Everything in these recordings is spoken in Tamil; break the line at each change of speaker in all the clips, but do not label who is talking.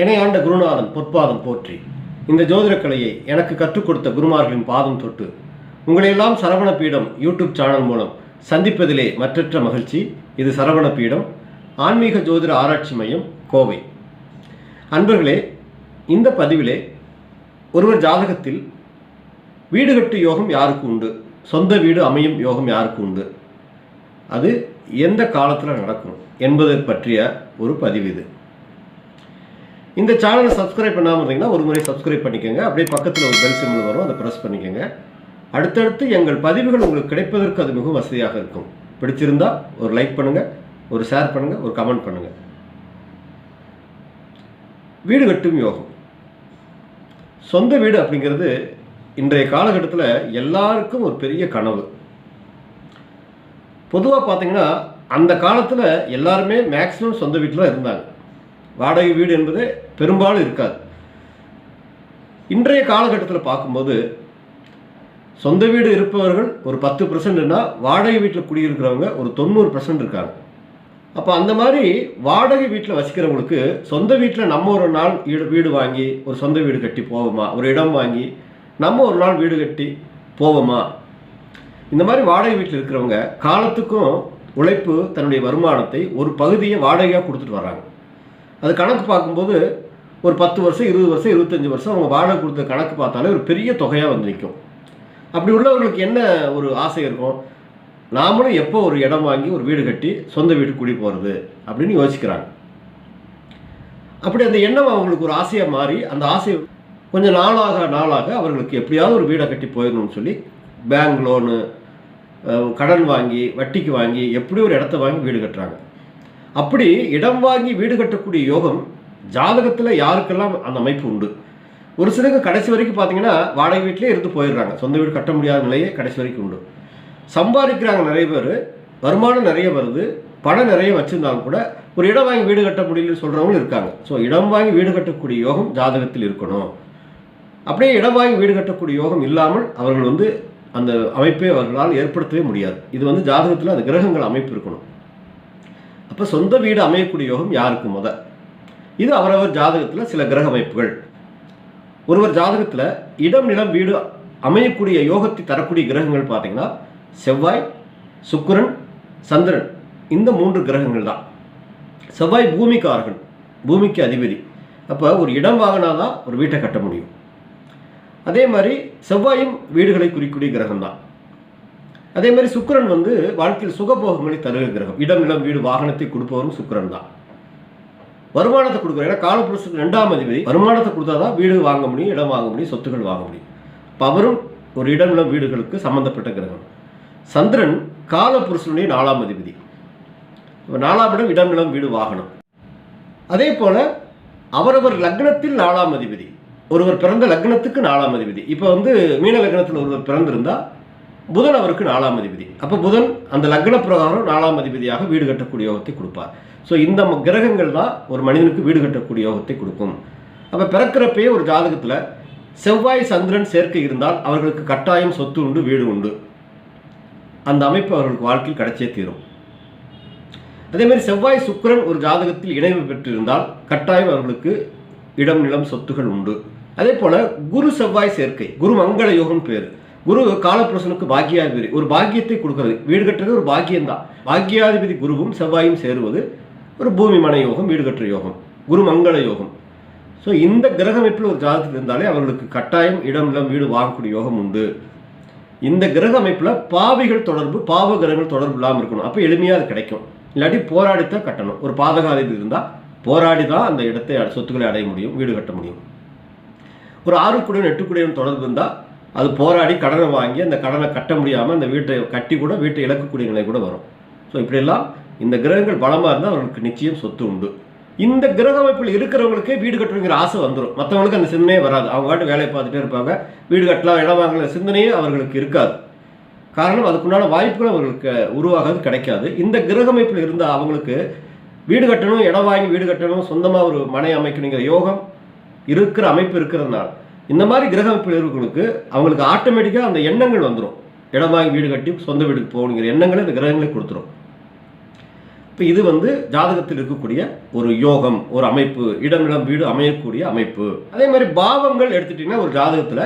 என்னை ஆண்ட குருநாதன் பொற்பாதம் போற்றி. இந்த ஜோதிட கலையை எனக்கு கற்றுக் கொடுத்த குருமார்களின் பாதம் தொட்டு உங்களையெல்லாம் சரவண பீடம் யூடியூப் சேனல் மூலம் சந்திப்பதிலே மற்றற்ற மகிழ்ச்சி. இது சரவண பீடம் ஆன்மீக ஜோதிட ஆராய்ச்சி மையம் கோவை. அன்பர்களே இந்த பதிவிலே ஒருவர் ஜாதகத்தில் வீடு கட்டு யோகம் யாருக்கு உண்டு? சொந்த வீடு அமையும் யோகம் யாருக்கு உண்டு? அது எந்த காலத்தில் நடக்கும் என்பதை பற்றிய ஒரு பதிவு இது. இந்த சேனலை சப்ஸ்கிரைப் பண்ணாமல் இருந்தீங்கன்னா ஒரு முறை சப்ஸ்கிரைப் பண்ணிக்கோங்க. அப்படியே பக்கத்தில் ஒரு பெல் சிம்பிள் வரும். அதை ப்ரெஸ் பண்ணிக்கோங்க. அடுத்தடுத்து எங்கள் பதிவுகள் உங்களுக்கு கிடைப்பதற்கு அது மிகவும் வசதியாக இருக்கும். பிடிச்சிருந்தா ஒரு லைக் பண்ணுங்கள் ஒரு ஷேர் பண்ணுங்கள் ஒரு கமெண்ட் பண்ணுங்கள் வீடு கட்டும் யோகம். சொந்த வீடு அப்படிங்கிறது இன்றைய காலகட்டத்தில் எல்லாருக்கும் ஒரு பெரிய கனவு. பொதுவாக பார்த்தீங்கன்னா அந்த காலத்தில் எல்லாருமே மேக்ஸிமம் சொந்த வீட்டில் இருந்தாங்க. வாடகை வீடு என்பது பெரும்பாலும் இருக்காது. இன்றைய காலகட்டத்தில் பார்க்கும்போது சொந்த வீடு இருப்பவர்கள் ஒரு பத்து பர்சன்ட்னா வாடகை வீட்டில் குடியிருக்கிறவங்க ஒரு தொண்ணூறு பர்சன்ட் இருக்காங்க. அப்போ அந்த மாதிரி வாடகை வீட்டில் வசிக்கிறவங்களுக்கு சொந்த வீட்டில் நம்ம ஒரு நாள் வீடு வீடு வாங்கி ஒரு சொந்த வீடு கட்டி போவோமா? ஒரு இடம் வாங்கி நம்ம ஒரு நாள் வீடு கட்டி போவோமா? இந்த மாதிரி வாடகை வீட்டில் இருக்கிறவங்க காலத்துக்கும் உழைப்பு தன்னுடைய வருமானத்தை ஒரு பகுதியை வாடகையாக கொடுத்துட்டு வர்றாங்க. அது கணக்கு பார்க்கும்போது ஒரு பத்து வருஷம் இருபது வருஷம் இருபத்தஞ்சி வருஷம் அவங்க வாடகை கொடுத்த கணக்கு பார்த்தாலே ஒரு பெரிய தொகையாக வந்து நிற்கும் அப்படி உள்ளவர்களுக்கு என்ன ஒரு ஆசை இருக்கும்? நாமளும் எப்போ ஒரு இடம் வாங்கி ஒரு வீடு கட்டி சொந்த வீடு குடி போகிறது அப்படின்னு யோசிக்கிறாங்க. அப்படி அந்த எண்ணம் அவங்களுக்கு ஒரு ஆசையாக மாறி அந்த ஆசை கொஞ்சம் நாளாக நாளாக அவர்களுக்கு எப்படியாவது ஒரு வீடை கட்டி போயிடணும்னு சொல்லி பேங்க் லோனு கடன் வாங்கி வட்டிக்கு வாங்கி எப்படி ஒரு இடத்த வாங்கி வீடு கட்டுறாங்க. அப்படி இடம் வாங்கி வீடு கட்டக்கூடிய யோகம் ஜாதகத்தில் யாருக்கெல்லாம் அந்த அமைப்பு உண்டு? ஒரு சிலருக்கு கடைசி வரைக்கும் பார்த்தீங்கன்னா வாடகை வீட்டிலே இருந்து போயிடுறாங்க. சொந்த வீடு கட்ட முடியாத நிலையே கடைசி வரைக்கும் உண்டு. சம்பாதிக்கிறாங்க நிறைய பேர் வருமானம் நிறைய வருது பணம் நிறைய வச்சுருந்தாலும் கூட ஒரு இடம் வாங்கி வீடு கட்ட முடியலன்னு சொல்கிறவங்களும் இருக்காங்க. ஸோ இடம் வாங்கி வீடு கட்டக்கூடிய யோகம் ஜாதகத்தில் இருக்கணும். அப்படியே இடம் வாங்கி வீடு கட்டக்கூடிய யோகம் இல்லாமல் அவர்கள் வந்து அந்த அமைப்பை அவர்களால் ஏற்படுத்தவே முடியாது. இது வந்து ஜாதகத்தில் அந்த கிரகங்கள் அமைப்பு இருக்கணும். அப்போ சொந்த வீடு அமையக்கூடிய யோகம் யாருக்கு முத? இது அவரவர் ஜாதகத்தில் சில கிரக அமைப்புகள். ஒருவர் ஜாதகத்தில் இடம் நிலம் வீடு அமையக்கூடிய யோகத்தை தரக்கூடிய கிரகங்கள் பார்த்தீங்கன்னா செவ்வாய் சுக்கரன் சந்திரன். இந்த மூன்று கிரகங்கள் தான். செவ்வாய் பூமிக்காரகன் பூமிக்கு அதிபதி. அப்போ ஒரு இடம் வாங்கினா தான் ஒரு வீட்டை கட்ட முடியும். அதே மாதிரி செவ்வாயும் வீடுகளை குறிக்கூடிய கிரகம் தான் அதே மாதிரி சுக்கரன் வந்து வாழ்க்கையில் சுகபோகங்களை தருகிற கிரகம். இடம் நிலம் வீடு வாகனத்தை கொடுப்பவரும் சுக்கரன் தான். வருமானத்தை கொடுக்குற ஏன்னா காலப்புருஷத்துக்கு ரெண்டாம் அதிபதி. வருமானத்தை கொடுத்தா தான் வீடு வாங்க முடியும் இடம் வாங்க முடியும் சொத்துக்கள் வாங்க முடியும். பவரும் அவரும் ஒரு இடம் நிலம் வீடுகளுக்கு சம்பந்தப்பட்ட கிரகம். சந்திரன் காலபுருஷனுடைய நாலாம் அதிபதி. நாலாம் இடம் இடம் நிலம் வீடு வாகனம். அதே போல அவரவர் லக்னத்தில் நாலாம் அதிபதி. ஒருவர் பிறந்த லக்னத்துக்கு நாலாம் அதிபதி. இப்போ வந்து மீன லக்னத்தில் ஒருவர் பிறந்திருந்தால் புதன் அவருக்கு நாலாம் அதிபதி. அப்போ புதன் அந்த லக்ன பிரகாரம் நாலாம் அதிபதியாக வீடு கட்டக்கூடிய யோகத்தை கொடுப்பார். ஸோ இந்த ம- கிரகங்கள் தான் ஒரு மனிதனுக்கு வீடு கட்டக்கூடிய யோகத்தை கொடுக்கும். அப்போ பிறக்கிறப்பயே ஒரு ஜாதகத்தில் செவ்வாய் சந்திரன் சேர்க்கை இருந்தால் அவர்களுக்கு கட்டாயம் சொத்து உண்டு வீடு உண்டு. அந்த அமைப்பு அவர்களுக்கு வாழ்க்கையில் கிடைச்சே தீரும். அதே மாதிரி செவ்வாய் சுக்கிரன் ஒரு ஜாதகத்தில் இணைவு பெற்றிருந்தால் கட்டாயம் அவர்களுக்கு இடம் நிலம் சொத்துகள் உண்டு. அதே போல் குரு செவ்வாய் சேர்க்கை குரு மங்கள யோகம் பேர். குரு காலப்புருஷனுக்கு பாக்கியாதிபதி. ஒரு பாக்கியத்தை கொடுக்கறது. வீடு கட்டுறது ஒரு பாக்கியம்தான். பாக்கியாதிபதி குருவும் செவ்வாயும் சேருவது ஒரு பூமி மன யோகம் வீடு கட்டுற யோகம் குரு மங்கள யோகம். ஸோ இந்த கிரக அமைப்பில் ஒரு ஜாதகத்தில் இருந்தாலே அவர்களுக்கு கட்டாயம் இடம் நிலம் வீடு வாங்கக்கூடிய யோகம் உண்டு. இந்த கிரக அமைப்பில் பாவிகள் தொடர்பு பாவ கிரகங்கள் தொடர்பு இல்லாமல் இருக்கணும். அப்போ எளிமையாக அது கிடைக்கும். இல்லாட்டி போராடித்தான் கட்டணும். ஒரு பாதகாதிபதி இருந்தால் போராடி தான் அந்த இடத்தை சொத்துக்களை அடைய முடியும் வீடு கட்ட முடியும். ஒரு ஆறுக்குடியும் எட்டுக்குடியும் தொடர்பு இருந்தால் அது போராடி கடனை வாங்கி அந்த கடனை கட்ட முடியாமல் அந்த வீட்டை கட்டி கூட வீட்டை இழக்கக்கூடிய நிலை கூட வரும். ஸோ இப்படியெல்லாம் இந்த கிரகங்கள் பலமாக இருந்தால் அவர்களுக்கு நிச்சயம் சொத்து உண்டு. இந்த கிரக அமைப்பில் இருக்கிறவங்களுக்கே வீடு கட்டணுங்கிற ஆசை வந்துடும் மற்றவங்களுக்கு அந்த சிந்தனையே வராது. அவங்க வாட்டு வேலையை பார்த்துட்டே இருப்பாங்க. வீடு கட்டலாம் இடம் வாங்கல சிந்தனையே அவர்களுக்கு இருக்காது. காரணம் அதுக்குண்டான வாய்ப்புகள் அவர்களுக்கு உருவாகாது கிடைக்காது. இந்த கிரக அமைப்பில் இருந்தால் அவங்களுக்கு வீடு கட்டணும் இடம் வாங்கி வீடு கட்டணும் சொந்தமாக ஒரு மனை அமைக்கணுங்கிற யோகம் இருக்கிற அமைப்பு இருக்கிறதுனால இந்த மாதிரி கிரக அமைப்பில் இருக்கிறவங்களுக்கு அவங்களுக்கு ஆட்டோமேட்டிக்காக அந்த எண்ணங்கள் வந்துடும் இடம் வாங்கி வீடு கட்டி சொந்த வீடுக்கு போகணுங்கிற எண்ணங்களை இந்த கிரகங்களை கொடுத்துரும். இப்போ இது வந்து ஜாதகத்தில் இருக்கக்கூடிய ஒரு யோகம் ஒரு அமைப்பு இடம் இடம் வீடு அமையக்கூடிய அமைப்பு. அதே மாதிரி பாவங்கள் எடுத்துட்டிங்கன்னா ஒரு ஜாதகத்தில்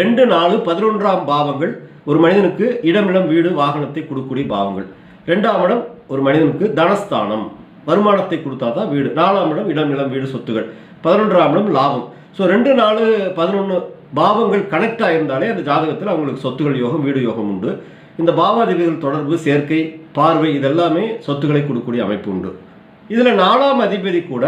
ரெண்டு நாலு பதினொன்றாம் பாவங்கள் ஒரு மனிதனுக்கு இடமிடம் வீடு வாகனத்தை கொடுக்கக்கூடிய பாவங்கள். ரெண்டாம் இடம் ஒரு மனிதனுக்கு தனஸ்தானம் வருமானத்தை கொடுத்தா தான் வீடு. நாலாம் இடம் இடம் நிலம் வீடு சொத்துகள் பதினொன்றாம் இடம் லாபம். ஸோ ரெண்டு நாலு பதினொன்று பாவங்கள் கனெக்ட் ஆகியிருந்தாலே அந்த ஜாதகத்தில் அவங்களுக்கு சொத்துகள் யோகம் வீடு யோகம் உண்டு. இந்த பாவாதிபதிகள் தொடர்பு சேர்க்கை பார்வை இதெல்லாமே சொத்துக்களை கொடுக்கக்கூடிய அமைப்பு உண்டு. இதில் நாலாம் அதிபதி கூட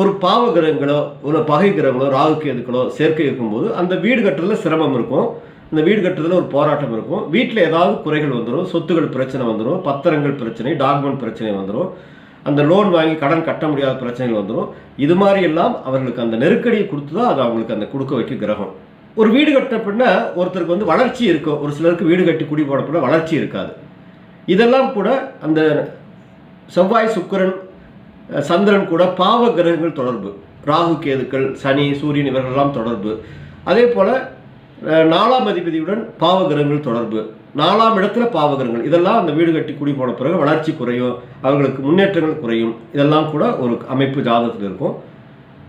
ஒரு பாவ கிரகங்களோ ஒரு பகை கிரகங்களோ ராகு கேதுக்களோ சேர்க்கை இருக்கும்போது அந்த வீடு கட்டுறதுல சிரமம் இருக்கும். அந்த வீடு கட்டுறதுல ஒரு போராட்டம் இருக்கும். வீட்டில் ஏதாவது குறைகள் வந்துடும் சொத்துகள் பிரச்சனை வந்துடும் பத்திரங்கள் பிரச்சனை டாக்குமெண்ட் பிரச்சனை வந்துடும் அந்த லோன் வாங்கி கடன் கட்ட முடியாத பிரச்சனைகள் வந்துடும் இது மாதிரி எல்லாம் அவர்களுக்கு அந்த நெருக்கடியை கொடுத்து தான் அது அவங்களுக்கு அந்த கொடுக்க வைக்க கிரகம். ஒரு வீடு கட்ட பின்ன ஒருத்தருக்கு வந்து வளர்ச்சி இருக்கும் ஒரு சிலருக்கு வீடு கட்டி குடி போட பின்ன வளர்ச்சி இருக்காது. இதெல்லாம் கூட அந்த செவ்வாய் சுக்கிரன் சந்திரன் கூட பாவ கிரகங்கள் தொடர்பு. ராகு கேதுக்கள் சனி சூரியன் இவர்களெல்லாம் தொடர்பு. அதே போல் நாலாம் அதிபதியுடன் பாவ கிரகங்கள் தொடர்பு. நாலாம் இடத்துல பாவகரங்கள் இதெல்லாம் அந்த வீடு கட்டி குடி போன பிறகு வளர்ச்சி குறையும் அவர்களுக்கு முன்னேற்றங்கள் குறையும். இதெல்லாம் கூட ஒரு அமைப்பு ஜாதகத்தில் இருக்கும்.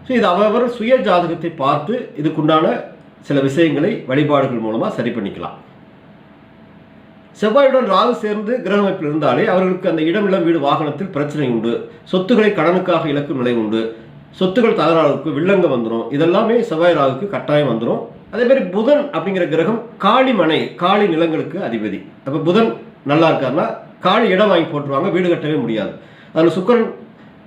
ஸோ இது அவரவர் சுய ஜாதகத்தை பார்த்து இதுக்குண்டான சில விஷயங்களை வழிபாடுகள் மூலமாக சரி பண்ணிக்கலாம். செவ்வாயுடன் ராகு சேர்ந்து கிரக அமைப்பில் இருந்தாலே அவர்களுக்கு அந்த இடமில்லம் வீடு வாகனத்தில் பிரச்சனை உண்டு. சொத்துக்களை கடனுக்காக இழக்கும் நிலை உண்டு. சொத்துக்கள் தகராறுக்கு வில்லங்க வந்துடும் இதெல்லாமே செவ்வாய் ராகுக்கு கட்டாயம் வந்துடும் அதே மாதிரி புதன் அப்படிங்கிற கிரகம் காளி மனை காளி நிலங்களுக்கு அதிபதி. அப்போ புதன் நல்லா இருக்காருன்னா காளி இடம் வாங்கி போட்டுருவாங்க வீடு கட்டவே முடியாது. அதில் சுக்கிரன்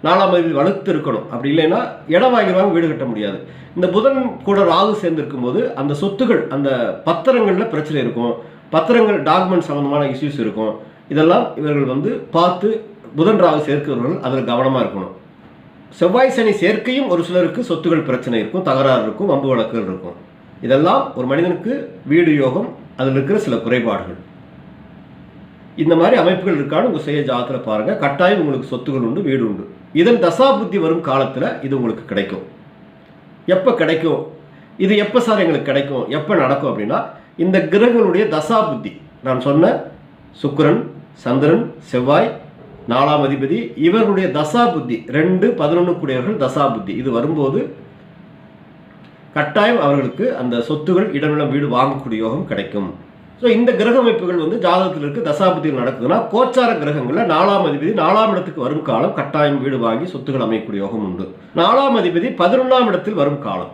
நாலாம் அதிபதி வலுத்து இருக்கணும். அப்படி இல்லைன்னா இடம் வாங்கிடுவாங்க வீடு கட்ட முடியாது. இந்த புதன் கூட ராகு சேர்ந்திருக்கும் போது அந்த சொத்துகள் அந்த பத்திரங்களில் பிரச்சனை இருக்கும். பத்திரங்கள் டாக்குமெண்ட் சம்மந்தமான இஷ்யூஸ் இருக்கும். இதெல்லாம் இவர்கள் வந்து பார்த்து புதன் ராகு சேர்க்கிறவர்கள் அதில் கவனமாக இருக்கணும். செவ்வாய் சனி சேர்க்கையும் ஒரு சிலருக்கு சொத்துகள் பிரச்சனை இருக்கும் தகராறு இருக்கும் வம்பு வழக்குகள் இருக்கும். இதெல்லாம் ஒரு மனிதனுக்கு வீடு யோகம் அதில் இருக்கிற சில குறைபாடுகள். இந்த மாதிரி அமைப்புகள் இருக்கான்னு உங்கள் செய்ய ஜாதகத்தில் பாருங்கள் கட்டாயம் உங்களுக்கு சொத்துகள் உண்டு வீடு உண்டு. இதன் தசாபுத்தி வரும் காலத்தில் இது உங்களுக்கு கிடைக்கும். எப்போ கிடைக்கும்? இது எப்போ சார் எங்களுக்கு கிடைக்கும்? எப்போ நடக்கும் அப்படின்னா இந்த கிரகங்களுடைய தசாபுத்தி. நான் சொன்ன சுக்கரன் சந்திரன் செவ்வாய் நாலாம் அதிபதி இவர்களுடைய தசாபுத்தி ரெண்டு பதினொன்று கூடியவர்கள் தசாபுத்தி. இது வரும்போது கட்டாயம் அவர்களுக்கு அந்த சொத்துகள் இடமிடம் வீடு வாங்கக்கூடிய யோகம் கிடைக்கும். ஸோ இந்த கிரக அமைப்புகள் வந்து ஜாதகத்தில் இருக்க தசாபதியில் நடக்குதுன்னா கோச்சார கிரகங்களில் நாலாம் அதிபதி நாலாம் இடத்துக்கு வரும் காலம் கட்டாயம் வீடு வாங்கி சொத்துகள் அமையக்கூடிய யோகம் உண்டு. நாலாம் அதிபதி பதினொன்றாம் இடத்தில் வரும் காலம்.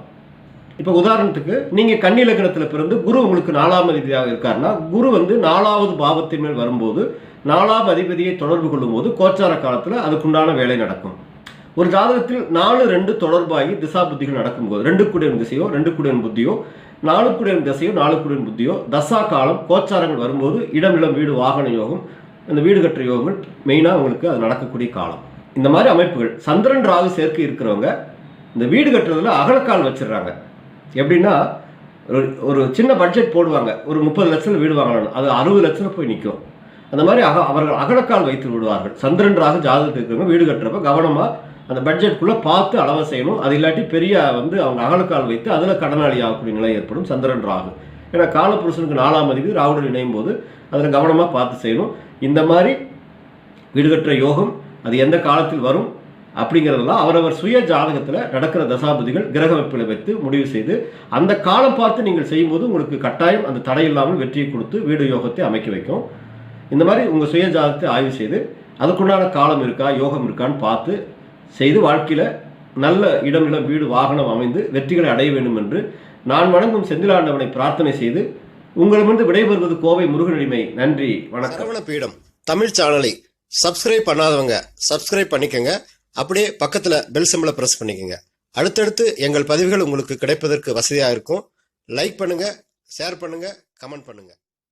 இப்போ உதாரணத்துக்கு நீங்கள் கன்னி லக்னத்தில் பிறந்து குரு உங்களுக்கு நாலாம் அதிபதியாக இருக்காருன்னா குரு வந்து நாலாவது பாவத்தின் மேல் வரும்போது நாலாம் அதிபதியை தொடர்பு கொள்ளும்போது கோச்சார காலத்தில் அதுக்குண்டான வேலை நடக்கும். ஒரு ஜாதகத்தில் நாலு ரெண்டு தொடர்பாகி திசா புத்திகள் நடக்கும்போது ரெண்டு குடியன் திசையோ ரெண்டு குடியன் புத்தியோ நாலு குடியன் திசையோ நாலு குடியன் புத்தியோ தசா காலம் கோச்சாரங்கள் வரும்போது இடம் இளம் வீடு வாகன யோகம் இந்த வீடு கட்டுற யோகங்கள் மெயினாக உங்களுக்கு அது நடக்கக்கூடிய காலம். இந்த மாதிரி அமைப்புகள் சந்திரன் ராகு சேர்க்கை இருக்கிறவங்க இந்த வீடு கட்டுறதுல அகலக்கால் வச்சிடுறாங்க. எப்படின்னா ஒரு ஒரு சின்ன பட்ஜெட் போடுவாங்க. ஒரு முப்பது லட்சத்தில் வீடு வாங்கலாம் அது அறுபது லட்சத்தில் போய் நிற்கும் அந்த மாதிரி அக அவர்கள் அகலக்கால் வைத்து விடுவார்கள். சந்திரன் ராகு ஜாதகத்தில் இருக்கிறவங்க வீடு கட்டுறப்ப கவனமாக அந்த பட்ஜெட்குள்ளே பார்த்து அளவை செய்யணும். அது இல்லாட்டி பெரிய வந்து அவங்க அகலக்கால் வைத்து அதில் கடனாளி ஆகக்கூடிய நிலை ஏற்படும். சந்திரன் ராகு. ஏன்னா காலப்புருஷனுக்கு நாலாம் அதிபதி ராகுடன் இணையும் போது அதில் கவனமாக பார்த்து செய்யணும். இந்த மாதிரி வீடு கட்டுற யோகம் அது எந்த காலத்தில் வரும் அப்படிங்கிறதெல்லாம் அவரவர் சுய ஜாதகத்தில் நடக்கிற தசாபதிகள் கிரக வைப்பில் வைத்து முடிவு செய்து அந்த காலம் பார்த்து நீங்கள் செய்யும்போது உங்களுக்கு கட்டாயம் அந்த தடை இல்லாமல் வெற்றியை கொடுத்து வீடு யோகத்தை அமைக்க வைக்கும். இந்த மாதிரி உங்கள் சுய ஜாதகத்தை ஆய்வு செய்து அதுக்குண்டான காலம் இருக்கா யோகம் இருக்கான்னு பார்த்து செய்து வாழ்க்கையில் நல்ல இடம் நிலம் வீடு வாகனம் அமைந்து வெற்றிகளை அடைய வேண்டும் என்று நான் வணங்கும் செந்திலாண்டவனை பிரார்த்தனை செய்து உங்களிடமிருந்து விடைபெறுவது கோவை முருகனடிமை நன்றி வணக்கம்.
பீடம் தமிழ் சேனலை சப்ஸ்கிரைப் பண்ணாதவங்க சப்ஸ்கிரைப் பண்ணிக்கங்க. அப்படியே பக்கத்தில் பெல் சிம்பலை ப்ரெஸ் பண்ணிக்கங்க. அடுத்தடுத்து எங்கள் பதிவுகள் உங்களுக்கு கிடைப்பதற்கு வசதியாக இருக்கும். லைக் பண்ணுங்கள் ஷேர் பண்ணுங்கள் கமெண்ட் பண்ணுங்கள்